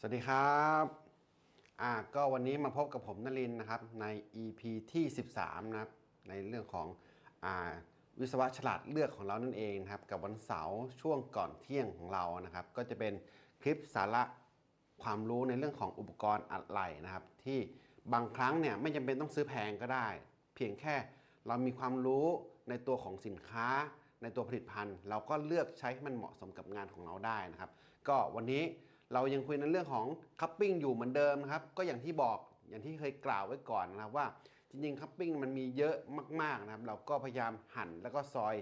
สวัสดีครับอ่าก็วันนี้มาพบกับผมนลินนะครับใน EP ที่ 13 นะครับในเรื่องของอ่าวิศวะฉลาดเลือกของเรานั่นเองนะครับกับวันเสาร์ช่วงก่อนเที่ยงของเรานะครับ ก็จะเป็นคลิปสาระความรู้ในเรื่องของอุปกรณ์อะไหล่นะครับ ที่บางครั้งเนี่ยไม่จำเป็นต้องซื้อแพงก็ได้ เพียงแค่เรามีความรู้ในตัวของสินค้า ในตัวผลิตภัณฑ์ เราก็เลือกใช้ให้มันเหมาะสมกับงานของเราได้นะครับ ก็วันนี้ เรายังคุยในเรื่องของคัพปิ้งอยู่เหมือนเดิมนะครับ ก็อย่างที่บอกอย่างที่เคยกล่าวไว้ก่อนนะครับว่าจริงๆคัพปิ้งมันมีเยอะมากๆนะครับ เราก็พยายามหั่นแล้วก็ซอย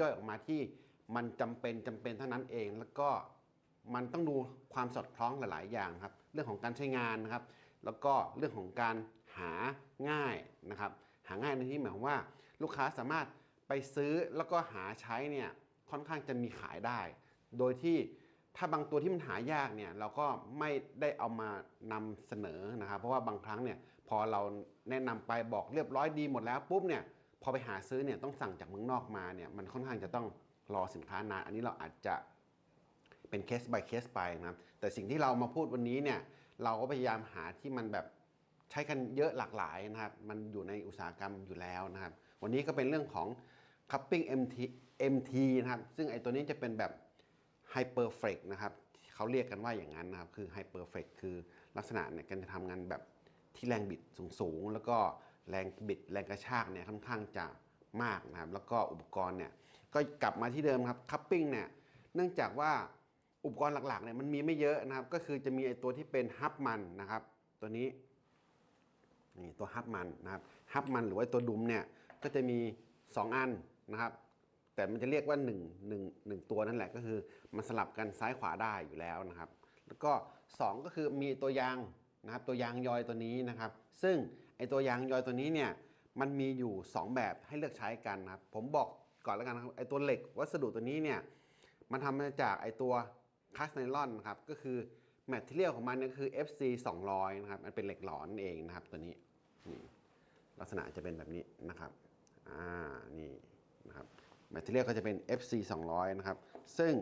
ย่อยออกมาที่มันจำเป็นจำเป็นเท่านั้นเองแล้วก็มันต้องดูความสอดคล้องหลาย ๆ อย่างครับ เรื่องของการใช้งานนะครับ แล้วก็เรื่องของการหาง่ายนะครับ หาง่ายในที่หมายความว่า ลูกค้าสามารถไปซื้อแล้วก็หาใช้เนี่ยค่อนข้างจะมีขายได้ โดยที่ ถ้าบางตัวที่มันหายากเนี่ยเราก็ไม่ได้เอามานำเสนอนะครับเพราะว่าบางครั้งเนี่ยพอเราแนะนำไปบอกเรียบร้อยดีหมดแล้วปุ๊บเนี่ยพอไปหาซื้อเนี่ยต้องสั่งจากเมืองนอกมาเนี่ยมันค่อนข้างจะต้องรอสินค้านานอันนี้เราอาจจะเป็นเคส by เคสไปนะครับแต่สิ่งที่เรามาพูดวันนี้เนี่ยเราก็พยายามหาที่มันแบบใช้กันเยอะหลากหลายนะครับมันอยู่ในอุตสาหกรรมอยู่แล้วนะครับ วันนี้ก็เป็นเรื่องของ cupping MT MT นะครับซึ่งไอ้ตัวนี้จะเป็นแบบ hyper flex นะครับเขาเรียกกันว่าอย่างนั้นนะครับคือ hyper flex คือลักษณะเนี่ยการจะทำงานแบบที่แรงบิดสูงๆ แล้วก็แรงบิดแรงกระชากเนี่ยค่อนข้างจะมากนะครับแล้วก็อุปกรณ์เนี่ยก็กลับมาที่เดิมครับ cupping เนี่ยเนื่องจากว่าอุปกรณ์หลักๆเนี่ยมันมีไม่เยอะนะครับ ก็คือจะมีไอตัวที่เป็นฮับมันนะครับ ตัวนี้นี่ตัวฮับมันนะครับฮับมันหรือว่าตัวดุมเนี่ยก็จะมี 2 อันนะครับ แต่มันจะเรียกว่า1 1 1ตัวนั่นแหละก็คือมันสลับกันซ้ายขวาได้อยู่แล้วนะครับ แล้วก็ 2 ก็คือมีตัวยางนะครับตัวยางยอยตัวนี้นะครับ ซึ่งไอตัวยางยอยตัวนี้เนี่ยมันมีอยู่ 2 แบบให้เลือกใช้กันนะครับ ผมบอกก่อนแล้วกันนะครับไอตัวเหล็กวัสดุตัวนี้เนี่ยมันทำมาจากไอตัวคัสไนลอนครับก็คือแมทเทียลของมันเนี่ยคือ FC 200นะครับมันเป็นเหล็กหลอนนั่นเองนะครับตัวนี้นี่ลักษณะจะเป็นแบบนี้นะครับอ่านี่นะครับ แมทเทียลก็จะเป็น FC 200 นะครับ ซึ่ง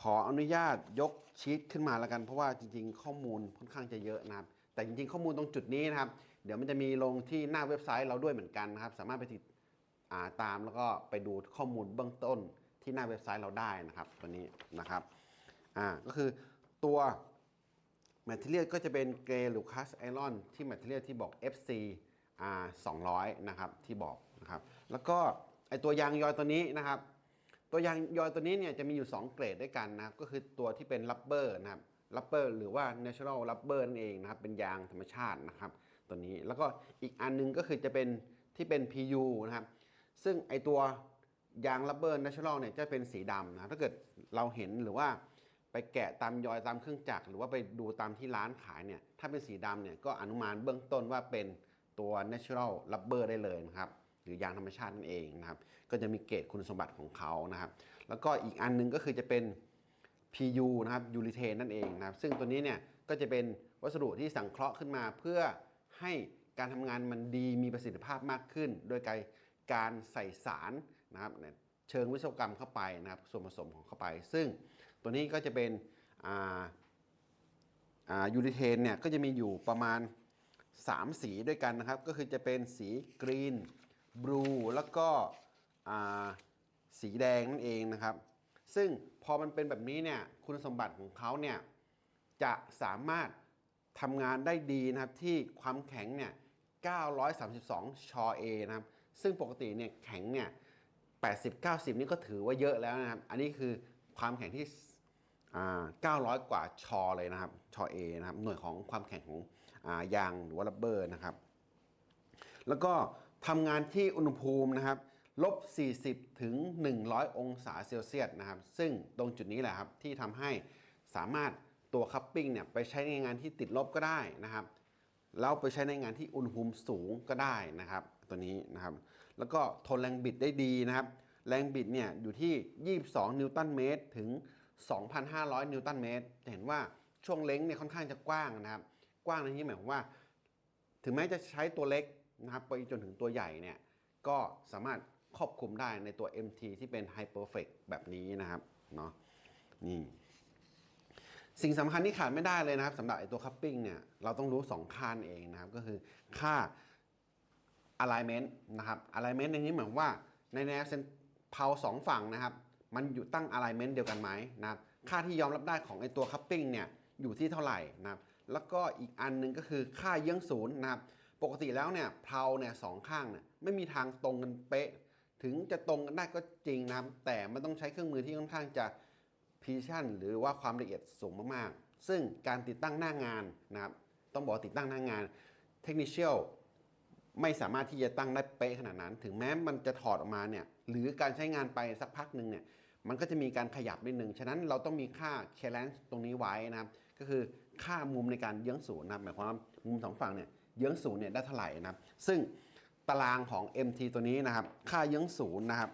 ขออนุญาตยกชีตขึ้นมาแล้วกัน เพราะว่าจริงๆ ข้อมูลค่อนข้างจะเยอะนะครับ แต่จริงๆ ข้อมูลตรงจุดนี้นะครับ เดี๋ยวมันจะมีลงที่หน้าเว็บไซต์เราด้วยเหมือนกันนะครับ สามารถไปติดาตามแล้วก็ไปดูข้อมูลเบื้องต้นที่หน้าเว็บไซต์เราได้นะครับตัวนี้นะครับอ่าก็คือตัวแมทเทียลก็จะเป็นเกรหรือคัสไอรอนที่แมทเทียลที่บอก FC อ่า200 นะครับ ที่บอกนะครับ แล้วก็ ไอตัวยางยอยตัวนี้นะครับ ตัวยางยอยตัวนี้เนี่ยจะมีอยู่ 2 เกรดด้วยกันนะครับ ก็คือตัวที่เป็นรับเบอร์นะครับรับเบอร์หรือว่า natural rubber นั่นเองนะครับ เป็นยางธรรมชาตินะครับ ตัวนี้แล้วก็อีกอันนึงก็คือจะเป็นที่เป็น PU นะครับ ซึ่งไอตัวยาง rubber natural เนี่ยจะเป็นสีดำนะถ้าเกิดเราเห็นหรือว่าไปแกะตามยอยตามเครื่องจักรหรือว่าไปดูตามที่ร้านขายเนี่ยถ้าเป็นสีดำเนี่ยก็อนุมานเบื้องต้นว่าเป็นตัว natural rubber ได้เลยนะครับ หรือยางธรรมชาตินั่นเองนะครับ ก็จะมีเกรดคุณสมบัติของเขานะครับ แล้วก็อีกอันหนึงก็คือจะเป็น PU นะครับยูริเทนนั่นเองนะครับ ซึ่งตัวนี้เนี่ยก็จะเป็นวัสดุที่สังเคราะห์ขึ้นมา เพื่อให้การทำงานมันดีมีประสิทธิภาพมากขึ้น โดยการการใส่สารนะครับเชิงวิศวกรรมเข้าไปนะครับ ส่วนผสมของเข้าไป ซึ่งตัวนี้ก็จะเป็นยูริเทนเนี่ยก็จะมีอยู่ประมาณ 3 สีด้วยกันนะครับ ก็คือจะเป็นสีกรีน บลูแล้วก็สีแดงนั่นเองนะครับ ซึ่งพอมันเป็นแบบนี้เนี่ยคุณสมบัติของเขาเนี่ยจะสามารถทำงานได้ดีนะครับที่ความแข็งเนี่ย 932 ชอเอนะครับ ซึ่งปกติเนี่ยแข็งเนี่ย 80 90 นี่ก็ถือว่าเยอะแล้วนะครับ อันนี้คือความแข็งที่ 900 กว่าชอเลยนะครับ ชอเอนะครับ หน่วยของความแข็งของอยางหรือว่ารับเบอร์นะครับ แล้วก็ ทำงานที่อุณหภูมินะครับลบ 40 ถึง 100 องศาเซลเซียสนะครับ ซึ่งตรงจุดนี้แหละครับ ที่ทำให้สามารถตัวคัพปิ้งเนี่ยไปใช้ในงานที่ติดลบก็ได้นะครับแล้วไปใช้ในงานที่อุณหภูมิสูงก็ได้นะครับ ตัวนี้นะครับ แล้วก็ทนแรงบิดได้ดีนะครับ แรงบิดเนี่ยอยู่ที่ 22 นิวตันเมตรถึง 2,500 นิวตันเมตรเห็นว่าช่วงเล้งเนี่ยค่อนข้างจะกว้างนะครับ กว้างในที่หมายความว่า ถึงแม้จะใช้ตัวเล็ก นะครับไปจนถึงตัวใหญ่เนี่ยก็สามารถครอบคลุมได้ในตัว MT ที่เป็น Hyperflex แบบนี้นะครับเนาะนี่สิ่งสำคัญที่ขาดไม่ได้เลยนะครับสำหรับไอตัวคัพปิ้งเนี่ยเราต้องรู้ 2 ค่านเองนะครับ ก็คือค่า alignment นะครับ alignment ในนี้หมายความว่าในแนวเส้นเพาสองฝั่งนะครับ มันอยู่ตั้ง alignment เดียวกันไหมนะครับ ค่าที่ยอมรับได้ของไอตัวคัพปิ้งเนี่ยอยู่ที่เท่าไหร่นะครับ แล้วก็อีกอันหนึงก็คือค่าเยื้องศูนย์นะครับ ปกติแล้วเนี่ยเพลาเนี่ยสองข้างเนี่ยไม่มีทางตรงกันเป๊ะ ถึงจะตรงกันได้ก็จริงนะครับ แต่มันต้องใช้เครื่องมือที่ค่อนข้างจะ precision หรือว่าความละเอียดสูงมากๆ ซึ่งการติดตั้งหน้างานนะครับ ต้องบอกติดตั้งหน้างาน technician ไม่สามารถที่จะตั้งได้เป๊ะขนาดนั้น ถึงแม้มันจะถอดออกมาเนี่ยหรือการใช้งานไปสักพักหนึ่งเนี่ยมันก็จะมีการขยับนิดนึงฉะนั้นเราต้องมีค่า clearance ตรงนี้ไว้นะครับ ก็คือค่ามุมในการเยื้องศูนย์นะหมายความมุมสองฝั่งเนี่ย เยื้องศูนย์เนี่ยได้เท่าไหร่นะครับ ซึ่งตารางของ MT ตัวนี้นะครับ ค่าเยื้องศูนย์นะครับ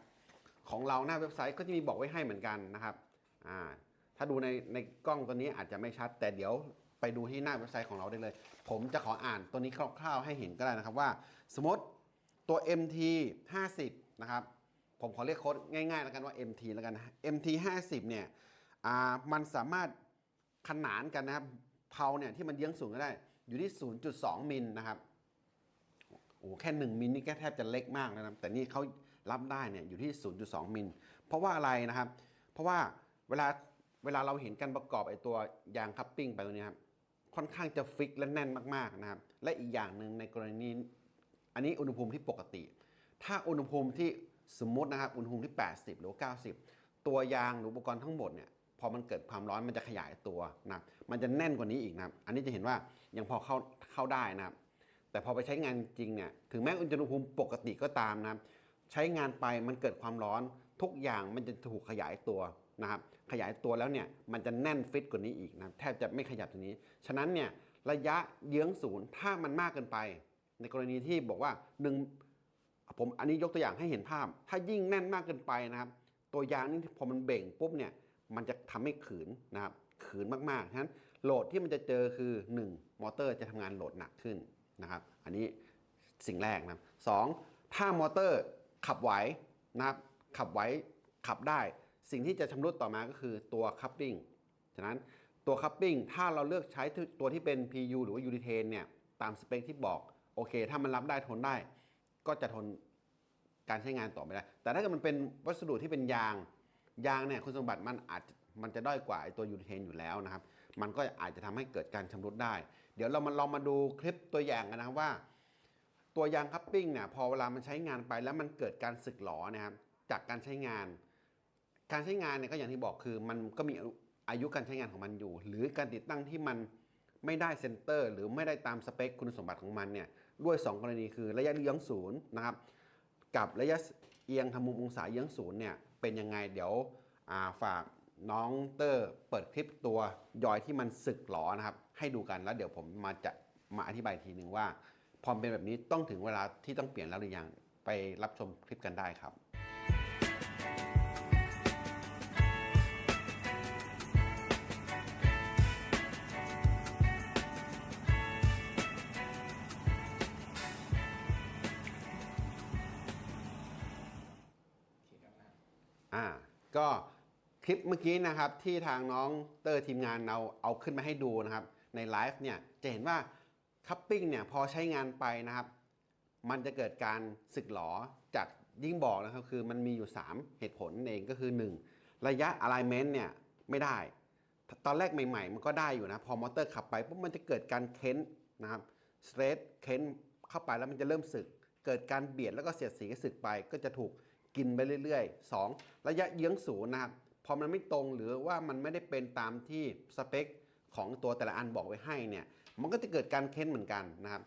ของเราหน้าเว็บไซต์ก็จะมีบอกไว้ให้เหมือนกันนะครับอ่าถ้าดูในในกล้องตัวนี้อาจจะไม่ชัด แต่เดี๋ยวไปดูที่หน้าเว็บไซต์ของเราได้เลย ผมจะขออ่านตัวนี้คร่าวๆให้เห็นก็ได้นะครับว่า สมมติตัว MT 50 นะครับ ผมขอเรียกโค้ดง่ายๆแล้วกันว่า MT แล้วกันนะ MT 50 เนี่ยอ่ามันสามารถขนานกันนะครับเพาเนี่ยที่มันเยื้องสูงก็ได้ อยู่ที่ 0.2 มิลนะครับโอ้โหแค่ 1 มิลนี่แค่แทบจะเล็กมากแล้วนะครับ แต่นี่เขารับได้เนี่ยอยู่ที่ 0.2 มิล เพราะว่าอะไรนะครับ เพราะว่าเวลาเวลาเราเห็นการประกอบไอ้ตัวยางคัพปิ้งไปตัวนี้ครับค่อนข้างจะฟิกและแน่นมากๆนะครับ และอีกอย่างหนึ่งในกรณีอันนี้อุณหภูมิที่ปกติ ถ้าอุณหภูมิที่สมมตินะครับอุณหภูมิที่ 80 หรือ 90 ตัวยางหรืออุปกรณ์ทั้งหมดเนี่ย พอมันเกิดความร้อนมันจะขยายตัวนะมันจะแน่นกว่านี้อีกนะอันนี้จะเห็นว่ายังพอเข้าเข้าได้นะแต่พอไปใช้งานจริงเนี่ยถึงแม้อุณหภูมิปกติก็ตามนะใช้งานไปมันเกิดความร้อนทุกอย่างมันจะถูกขยายตัวนะครับขยายตัวแล้วเนี่ยมันจะแน่นฟิตกว่านี้อีกนะแทบจะไม่ขยับตรงนี้ ฉะนั้นเนี่ยระยะเยื้องศูนย์ถ้ามันมากเกินไป ในกรณีที่บอกว่าหนึ่งผมอันนี้ยกตัวอย่างให้เห็นภาพ ถ้ายิ่งแน่นมากเกินไปนะครับ ตัวยางนี่พอมันเบ่งปุ๊บเนี่ย มันจะทำให้ขืนนะครับขืนมากๆฉะนั้นโหลดที่มันจะเจอคือ 1 มอเตอร์จะทำงานโหลดหนักขึ้นนะครับ อันนี้สิ่งแรกนะสองถ้ามอเตอร์ขับไหวนะครับขับไหวขับได้ สิ่งที่จะชำรุดต่อมาก็คือตัวคัพปิ้งฉะนั้นตัวคัพปิ้งถ้าเราเลือกใช้ตัวที่เป็น PU หรือว่ายูริเทนเนี่ยตามสเปคที่บอกโอเค ถ้ามันรับได้ทนได้ ก็จะทนการใช้งานต่อไปได้ แต่ถ้าเกิดมันเป็นวัสดุที่เป็นยาง ยางเนี่ยคุณสมบัติมันอาจจะมันจะด้อยกว่าไอตัวยูเทนอยู่แล้วนะครับ มันก็อาจจะทำให้เกิดการชำรุดได้ เดี๋ยวเรามาลองมาดูคลิปตัวอย่างกันนะครับว่า ตัวยางคัพปิ้งเนี่ยพอเวลามันใช้งานไปแล้วมันเกิดการสึกหรอนะครับจากการใช้งาน การใช้งานเนี่ยก็อย่างที่บอกคือ มันก็มีอายุการใช้งานของมันอยู่ หรือการติดตั้งที่มันไม่ได้เซนเตอร์ หรือไม่ได้ตามสเปคคุณสมบัติของมันเนี่ยด้วย 2 กรณีคือระยะเยื้องศูนย์นะครับกับระยะเอียงทำมุมองศาเยื้องศูนย์เนี่ย เป็นยังไงเดี๋ยวาฝากน้องเตอร์เปิดคลิปตัวยอยที่มันสึกหรอนะครับ ให้ดูกันแล้วเดี๋ยวผมมาจะมาอธิบายทีหนึ่งว่า พอเป็นแบบนี้ต้องถึงเวลาที่ต้องเปลี่ยนแล้วหรือยังไปรับชมคลิปกันได้ครับ อ่าก็คลิปเมื่อกี้นะครับที่ทางน้องเตอร์ทีมงานเราเอาขึ้นมาให้ดูนะครับ ในไลฟ์เนี่ยจะเห็นว่าคัพปิ้งเนี่ยพอใช้งานไปนะครับ มันจะเกิดการสึกหรอจากยิ่งบอกนะครับคือมันมีอยู่ 3 เหตุผลนั่นเองก็คือ 1 ระยะ alignment เนี่ยไม่ได้ ตอนแรกใหม่ๆ มันก็ได้อยู่นะ พอมอเตอร์ขับไปปุ๊บมันจะเกิดการเค้นนะครับสเตรทเค้นเข้าไปแล้วมันจะเริ่มสึก เกิดการเบียดแล้วก็เสียดสีก็สึกไปก็จะถูก กินไปเรื่อยๆ 2 ระยะเยื้องศูนย์นะครับพอมันไม่ตรงหรือว่ามันไม่ได้เป็นตามที่สเปคของตัวแต่ละอันบอกไว้ให้เนี่ยมันก็จะเกิดการเค้นเหมือนกันนะครับ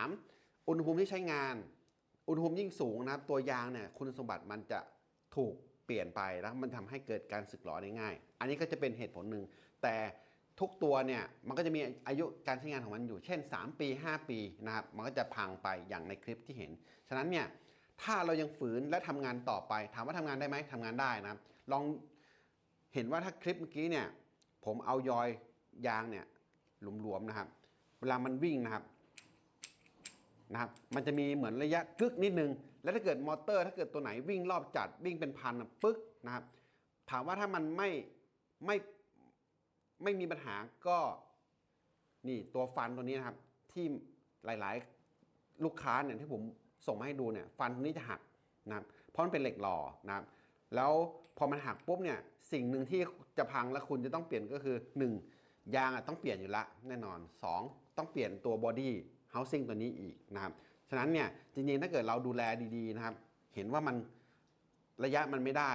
3. อุณหภูมิที่ใช้งาน อุณหภูมิยิ่งสูงนะครับตัวยางเนี่ยคุณสมบัติมันจะถูกเปลี่ยนไปแล้วมันทำให้เกิดการสึกหรอได้ง่าย อันนี้ก็จะเป็นเหตุผลหนึ่งแต่ทุกตัวเนี่ยมันก็จะมีอายุการใช้งานของมันอยู่ เช่น 3 ปี 5 ปีนะครับมันก็จะพังไปอย่างในคลิปที่เห็น ฉะนั้นเนี่ย ถ้าเรายังฝืนและทำงานต่อไป ถามว่าทำงานได้ไหมทำงานได้นะครับ ลองเห็นว่าถ้าคลิปเมื่อกี้เนี่ย ผมเอายอยยางเนี่ยหลวมๆนะครับ เวลามันวิ่งนะครับนะครับ มันจะมีเหมือนระยะกึกนิดนึง แล้วถ้าเกิดมอเตอร์ ถ้าเกิดตัวไหนวิ่งรอบจัดวิ่งเป็นพันปึ๊กนะครับ ถามว่าถ้ามันไม่ไม่ไม่มีปัญหาก็นี่ตัวฟันตัวนี้นะครับ ที่หลาย ๆ ลูกค้าเนี่ยที่ผม ส่งมาให้ดูเนี่ยฟันตัวนี้จะหักนะครับเพราะมันเป็นเหล็กหล่อนะครับแล้วพอมันหักปุ๊บเนี่ยสิ่งหนึ่งที่จะพังแล้วคุณจะต้องเปลี่ยนก็คือ 1. ยางอะต้องเปลี่ยนอยู่ละแน่นอน 2. ต้องเปลี่ยนตัวบอดี้เฮาสิ่งตัวนี้อีกนะครับฉะนั้นเนี่ยจริงๆถ้าเกิดเราดูแลดีๆนะครับ เห็นว่ามันระยะมันไม่ได้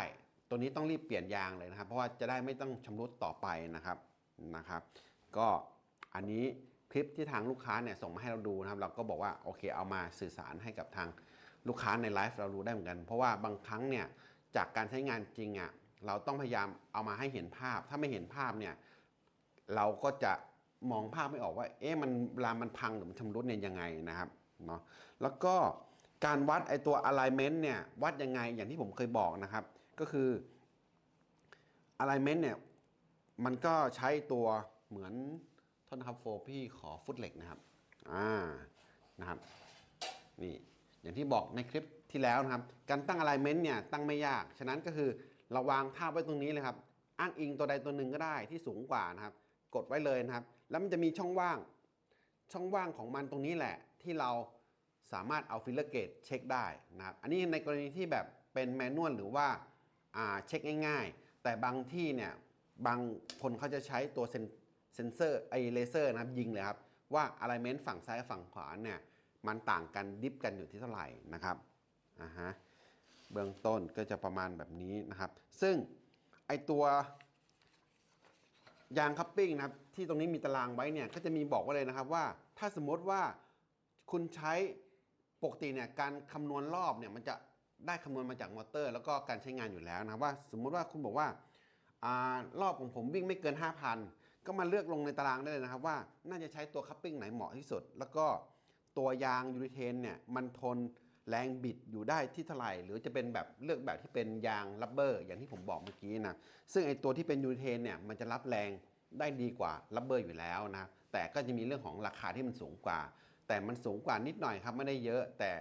ตัวนี้ต้องรีบเปลี่ยนยางเลยนะครับ เพราะว่าจะได้ไม่ต้องชำรุดต่อไปนะครับนะครับ ก็อันนี้ คลิปที่ทางลูกค้าเนี่ยส่งมาให้เราดูนะครับ เราก็บอกว่าโอเคเอามาสื่อสารให้กับทางลูกค้าในไลฟ์เรารู้ได้เหมือนกัน เพราะว่าบางครั้งเนี่ยจากการใช้งานจริงอะเราต้องพยายามเอามาให้เห็นภาพ ถ้าไม่เห็นภาพเนี่ยเราก็จะมองภาพไม่ออกว่า เอ๊ะมันเวลามันพังหรือมันชำรุดเนี่ยยังไงนะครับเนาะแล้วก็การวัดไอตัว alignment เนี่ยวัดยังไงอย่างที่ผมเคยบอกนะครับ ก็คือ alignment เนี่ยมันก็ใช้ตัวเหมือน โทษนะครับโฟพี่ขอฟุตเหล็กนะครับ อ่า นะครับ นี่ อย่างที่บอกในคลิปที่แล้วนะครับ การตั้ง alignment เนี่ยตั้งไม่ยาก ฉะนั้นก็คือเราวางทาไว้ตรงนี้เลยครับ อ้างอิงตัวใดตัวหนึ่งก็ได้ที่สูงกว่านะครับ กดไว้เลยนะครับ แล้วมันจะมีช่องว่าง ช่องว่างของมันตรงนี้แหละ ที่เราสามารถเอาฟิลเลอร์เกตเช็คได้นะครับ อันนี้ในกรณีที่แบบเป็นแมนนวลหรือว่าอ่าเช็คง่าย ๆ แต่บางที่เนี่ยบางคนเขาจะใช้ตัวเซน เซนเซอร์ไอเลเซอร์นะครับยิงเลยครับว่า alignment ฝั่งซ้ายกับฝั่งขวาเนี่ยมันต่างกันดิฟกันอยู่ที่เท่าไหร่นะครับอ่าฮะเบื้องต้นก็จะประมาณแบบนี้นะครับ ซึ่งไอตัวยางคัพปิ้งนะครับที่ตรงนี้มีตารางไว้เนี่ยก็จะมีบอกไว้เลยนะครับว่า ถ้าสมมติว่าคุณใช้ปกติเนี่ยการคำนวณรอบเนี่ยมันจะได้คำนวณมาจากมอเตอร์ แล้วก็การใช้งานอยู่แล้วนะว่า สมมุติว่าคุณบอกว่าอารอบของผมวิ่งไม่เกิน 5,000 ก็มาเลือกลงในตารางได้เลยนะครับว่าน่าจะใช้ตัวคัพปิ้งไหนเหมาะที่สุด แล้วก็ตัวยางยูริเทนเนี่ยมันทนแรงบิดอยู่ได้ที่เท่าไหร่ หรือจะเป็นแบบเลือกแบบที่เป็นยางรับเบอร์อย่างที่ผมบอกเมื่อกี้นะซึ่งไอตัวที่เป็นยูริเทนเนี่ยมันจะรับแรงได้ดีกว่ารับเบอร์อยู่แล้วนะแต่ก็จะมีเรื่องของราคาที่มันสูงกว่า แต่มันสูงกว่านิดหน่อยครับไม่ได้เยอะ แต่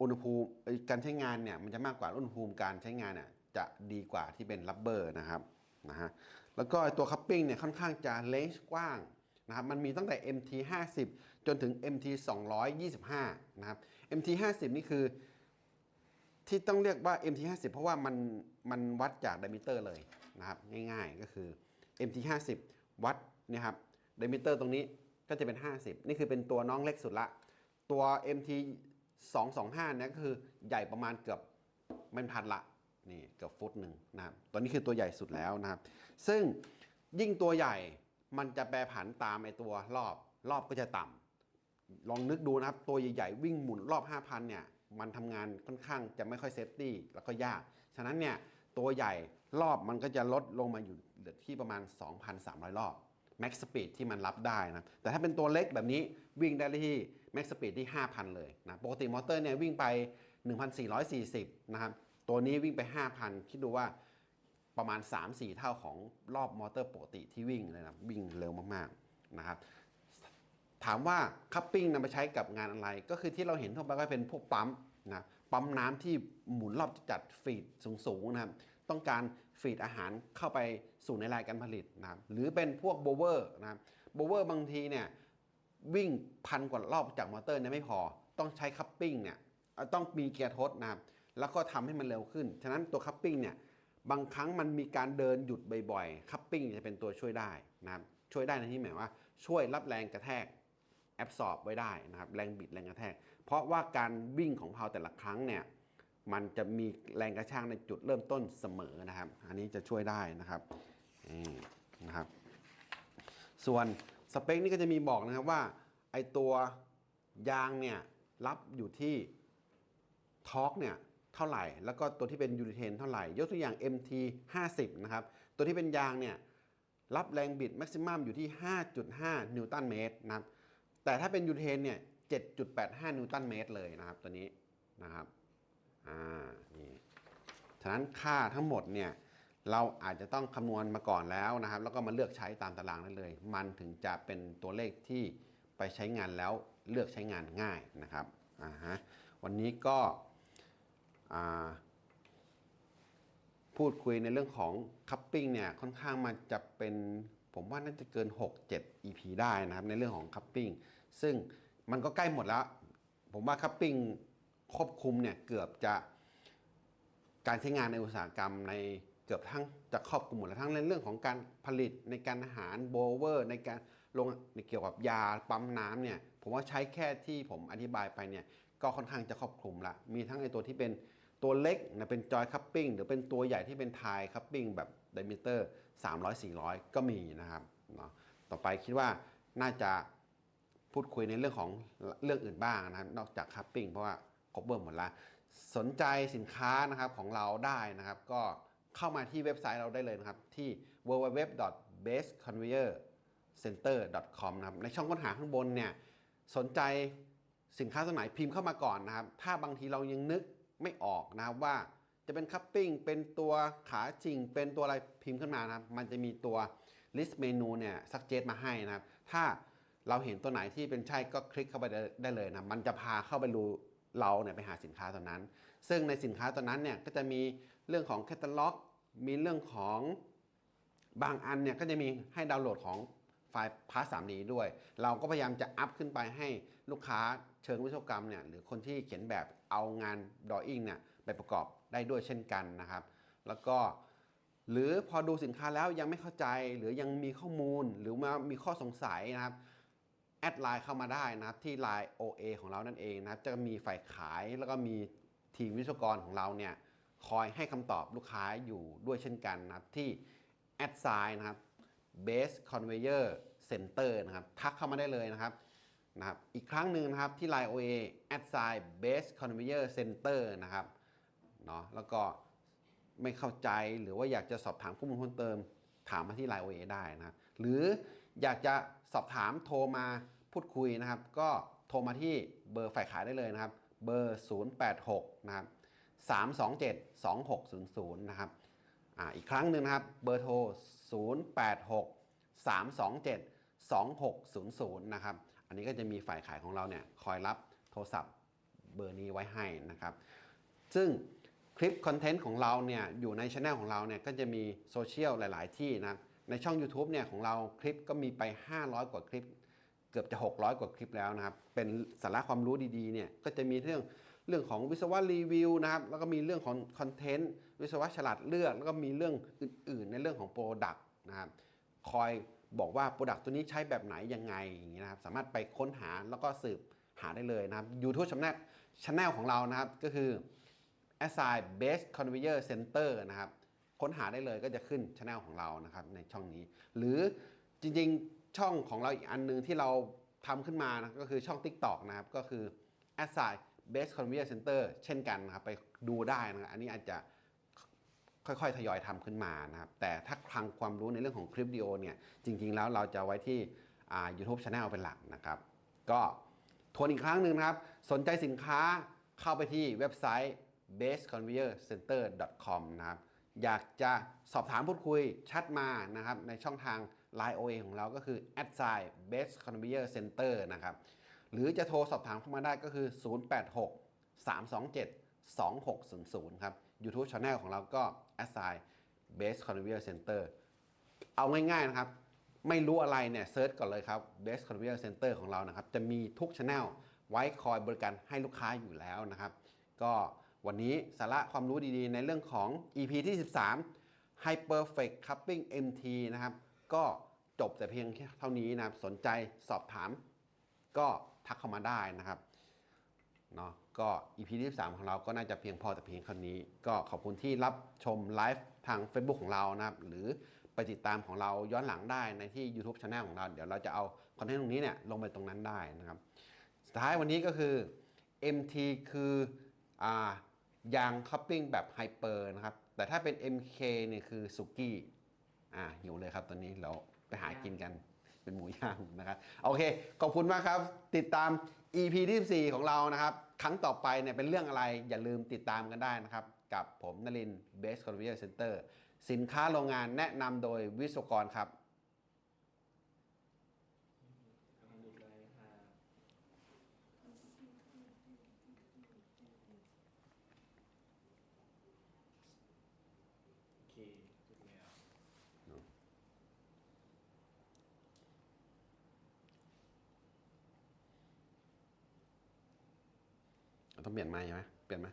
อุณหภูมิการใช้งานเนี่ยมันจะมากกว่าอุณหภูมิการใช้งานน่ะจะดีกว่าที่เป็นรับเบอร์นะครับนะฮะ แล้วก็ตัวคัพปิ้งเนี่ยค่อนข้างจะเลนจ์กว้างนะครับมันมีตั้งแต่ MT 50 จนถึง MT 225นะครับ MT 50 นี่คือ ที่ต้องเรียกว่า MT 50 เพราะว่ามันมันวัดจากไดมิเตอร์เลยนะครับง่ายๆก็คือ MT 50 วัดนี่ยครับไดมิเตอร์ตรงนี้ก็จะเป็น 50 นี่คือเป็นตัวน้องเล็กสุดละ ตัว MT 225เนี่ยก็คือใหญ่ประมาณเกือบเป็นพันละ นี่เกือบฟุตหนึ่งนะครับตัวนี้คือตัวใหญ่สุดแล้วนะครับ ซึ่งยิ่งตัวใหญ่มันจะแปรผันตามไอตัวรอบรอบก็จะต่ำลองนึกดูนะครับ ตัวใหญ่ๆวิ่งหมุนรอบ 5,000เนี่ยมันทำงานค่อนข้างจะไม่ค่อยเซฟตี้แล้วก็ยาก ฉะนั้นเนี่ยตัวใหญ่รอบมันก็จะลดลงมาอยู่เหลือที่ประมาณ 2,300 รอบ Max Speed ที่มันรับได้นะ แต่ถ้าเป็นตัวเล็กแบบนี้วิ่งได้ที่ Max Speed ที่ 5,000 เลยนะ ปกติมอเตอร์เนี่ยวิ่งไป 1,440 นะครับ ตัวนี้วิ่งไป 5,000 คิดดูว่าประมาณ 3-4 เท่าของรอบมอเตอร์ปกติที่วิ่งเลยนะวิ่งเร็วมากๆนะครับถามว่าคัพปิ้งนำไปใช้กับงานอะไร ก็คือที่เราเห็นทั่วไปก็เป็นพวกปั๊มนะปั๊มน้ำที่หมุนรอบจัดฟีดสูงๆนะครับต้องการฟีดอาหารเข้าไปสู่ในรายการผลิตนะครับหรือเป็นพวกโบเวอร์นะโบเวอร์บางทีเนี่ยวิ่งพันกว่ารอบจากมอเตอร์เนี่ยไม่พอ ต้องใช้คัพปิ้งเนี่ยต้องมีเกียร์ทดนะครับ แล้วก็ทำให้มันเร็วขึ้น ฉะนั้นตัวคัพปิ้งเนี่ยบางครั้งมันมีการเดินหยุดบ่อยๆ คัพปิ้งจะเป็นตัวช่วยได้นะครับช่วยได้ในที่หมายว่าช่วยรับแรงกระแทกแอบสอบไว้ได้นะครับแรงบิดแรงกระแทก เพราะว่าการวิ่งของเพาแต่ละครั้งเนี่ยมันจะมีแรงกระชากในจุดเริ่มต้นเสมอนะครับ อันนี้จะช่วยได้นะครับนี่นะครับ ส่วนสเปคนี่ก็จะมีบอกนะครับว่าไอตัวยางเนี่ยรับอยู่ที่ทอร์กเนี่ย เท่าไหร่ แล้วก็ตัวที่เป็นยูริเทนเท่าไหร่ ยกตัวอย่าง MT 50นะครับ ตัวที่เป็นยางเนี่ยรับแรงบิดแม็กซิมัมอยู่ที่ 5.5 นิวตันเมตรนะครับ แต่ถ้าเป็นยูเทนเนี่ย 7.85 นิวตันเมตรเลยนะครับตัวนี้นะครับ อ่า นี่ฉะนั้นค่าทั้งหมดเนี่ยเราอาจจะต้องคำนวณมาก่อนแล้วนะครับ แล้วก็มาเลือกใช้ตามตารางได้เลย มันถึงจะเป็นตัวเลขที่ไปใช้งานแล้วเลือกใช้งานง่ายนะครับอ่าฮะวันนี้ก็ พูดคุยในเรื่องของคัพปิ้งเนี่ยค่อนข้างมันจะเป็นผมว่าน่าจะเกิน 6 7 EP ได้นะครับในเรื่องของคัพปิ้งซึ่งมันก็ใกล้หมดแล้ว ผมว่าคัพปิ้งควบคุมเนี่ยเกือบจะการใช้งานในอุตสาหกรรมในเกือบทั้งจะครอบคลุมหมดแล้วทั้งในเรื่องของการผลิตในการอาหารโบเวอร์ ในการลงในเกี่ยวกับยาปั๊มน้ำเนี่ยผมว่าใช้แค่ที่ผมอธิบายไปเนี่ยก็ค่อนข้างจะครอบคลุมละมีทั้งไอตัวที่เป็น ตัวเล็กนะเป็นจอยคัพปิ้งหรือเป็นตัวใหญ่ที่เป็นไทยคัพปิ้งแบบไดมิเตอร์ 300 400 ก็มีนะครับเนาะต่อไปคิดว่าน่าจะพูดคุยในเรื่องของเรื่องอื่นบ้างนะครับนอกจากคัพปิ้งเพราะว่าครบเบอร์หมดละสนใจสินค้านะครับของเราได้นะครับ ก็เข้ามาที่เว็บไซต์เราได้เลยนะครับ ที่ www.baseconveyorcenter.com นะครับในช่องค้นหาข้างบนเนี่ยสนใจสินค้าตัวไหนพิมพ์เข้ามาก่อนนะครับ ถ้าบางทีเรายังนึก ไม่ออกนะครับว่าจะเป็นคัพปิ้งเป็นตัวขาจริง เป็นตัวอะไรพิมพ์ขึ้นมานะครับ มันจะมีตัว list เมนูเนี่ยสักเจตมาให้นะครับ ถ้าเราเห็นตัวไหนที่เป็นใช่ก็คลิกเข้าไปได้ไดเลยนะมันจะพาเข้าไปดูเราเนี่ยไปหาสินค้าตัวนั้น ซึ่งในสินค้าตัวนั้นเนี่ยก็จะมีเรื่องของแคตตาล็อก มีเรื่องของบางอันเนี่ยก็จะมีให้ดาวน์โหลดของไฟล์พาร์ท 3D ด้วย เราก็พยายามจะอัพขึ้นไปให้ลูกค้า ชิงวิศวกรรมเนี่ยหรือคนที่เขียนแบบเอางานดออิ่งเนี่ยไปประกอบได้ด้วยเช่นกันนะครับ แล้วก็หรือพอดูสินค้าแล้วยังไม่เข้าใจ หรือยังมีข้อมูลหรือมามีข้อสงสัยนะครับแอดไลน์เข้ามาได้นะครับที่ Line OA ของเรานั่นเองนะครับ จะมีฝ่ายขายแล้วก็มีทีมวิศวกรของเราเนี่ยคอยให้คำตอบลูกค้าอยู่ด้วยเช่นกันนะครับที่แอดไซน์นะครับ Base Conveyor Center นะครับ ทักเข้ามาได้เลยนะครับ นะครับอีกครั้งหนึ่งนะครับที่ Line OA แอดไซน์ Base Conveyor Center นะครับเนาะแล้วก็ไม่เข้าใจหรือว่าอยากจะสอบถามข้อมูลเพิ่มเติม ถามมาที่ Line OA ได้นะครับหรืออยากจะสอบถามโทรมาพูดคุยนะครับ ก็โทรมาที่เบอร์ฝ่ายขายได้เลยนะครับ เบอร์ 086 นะครับ 327 2600 นะครับอ่าอีกครั้งหนึ่งนะครับ เบอร์โทร 086 327 2600 นะครับ อันนี้ก็จะมีฝ่ายขายของเราเนี่ยคอยรับโทรศัพท์เบอร์นี้ไว้ให้นะครับ ซึ่งคลิปคอนเทนต์ของเราเนี่ยอยู่ในช anel ของเราเนี่ยก็จะมีโซเชียลหลาย ๆ ที่นะในช่อง YouTube เนี่ยของเราคลิปก็มีไป 500 กว่าคลิป เกือบจะ 600 กว่าคลิปแล้วนะครับ เป็นสาระความรู้ดี ๆ เนี่ยก็จะมีเรื่องเรื่องของวิศวะรีวิวนะครับ แล้วก็มีเรื่องของคอนเทนต์วิศวะฉลาดเลือก แล้วก็มีเรื่องอื่น ๆ ในเรื่องของโปรดักต์นะครับคอย บอกว่าโปรดักต์ตัวนี้ใช้แบบไหนยังไงอย่างนี้นะครับสามารถไปค้นหาแล้วก็สืบหาได้เลยนะครับ YouTube Channel Channel ของเรานะครับก็คือ Assign Base Conveyor Center นะครับค้นหาได้เลยก็จะขึ้นช anel ของเรานะครับในช่องนี้ หรือจริงๆช่องของเราอีกอันหนึงที่เราทำขึ้นมานะก็คือช่อง TikTok นะครับก็คือ Assign Base Conveyor Center เช่นกันนะครับไปดูได้นะครับอันนี้อาจจะ ค่อย ๆ ทยอยทำขึ้นมานะครับ แต่ถ้าคลังความรู้ในเรื่องของคลิปวิดีโอเนี่ย จริง ๆ แล้วเราจะไว้ที่อ่า YouTube Channel เป็นหลักนะครับ ก็ทวนอีกครั้งหนึ่งนะครับ สนใจสินค้าเข้าไปที่เว็บไซต์ baseconveyorcenter.com นะครับ อยากจะสอบถามพูดคุยชัดมานะครับ ในช่องทาง Line OA ของเราก็คือ a d s i g n base conveyor center นะครับ หรือจะโทรสอบถามเข้ามาได้ก็คือ 086 327 2600 ครับ YouTube Channel ของเราก็ a d s i g n base conveyor center เอาง่ายๆนะครับ ไม่รู้อะไรเนี่ยเซิร์ชก่อนเลยครับ Best Conveyor Center ของเรานะครับ จะมีทุกช anel ไว้คอยบริการให้ลูกค้าอยู่แล้วนะครับ ก็วันนี้สาระความรู้ดีๆ ในเรื่องของ EP ที่ 13 Hyperfect Cupping MT นะครับ ก็จบแต่เพียงเท่านี้นะครับ สนใจสอบถาม ก็ทักเข้ามาได้นะครับเนาะ ก็ EP ที่13ของเราก็น่าจะเพียงพอแต่เพียงเท่านี้ ก็ขอบคุณที่รับชมไลฟ์ทาง Facebook ของเรานะครับ หรือไปติดตามของเราย้อนหลังได้ในที่ YouTube Channel ของเรา เดี๋ยวเราจะเอาคอนเทนต์ตรงนี้เนี่ยลงไปตรงนั้นได้นะครับสุดท้ายวันนี้ก็คือ MT คืออ่ายางคัพปิ้งแบบไฮเปอร์นะครับ แต่ถ้าเป็น MK เนี่ยคือสุกี้อ่าหิวเลยครับตอนนี้เราไปหากินกันเป็นหมูย่างนะครับ โอเค ขอบคุณมากครับ ติดตาม EP ที่14ของเรานะครับ ครั้งต่อไปเนี่ยเป็นเรื่องอะไรอย่าลืมติดตามกันได้นะครับ กับผมนลินเบสคอนเวียร์เซ็นเตอร์สินค้าโรงงานแนะนำโดยวิศวกรครับ กำลังดูเลยค่ะโอเคถูกแล้ว ต้อง เปลี่ยนไม้ใช่ไหมเปลี่ยนไหม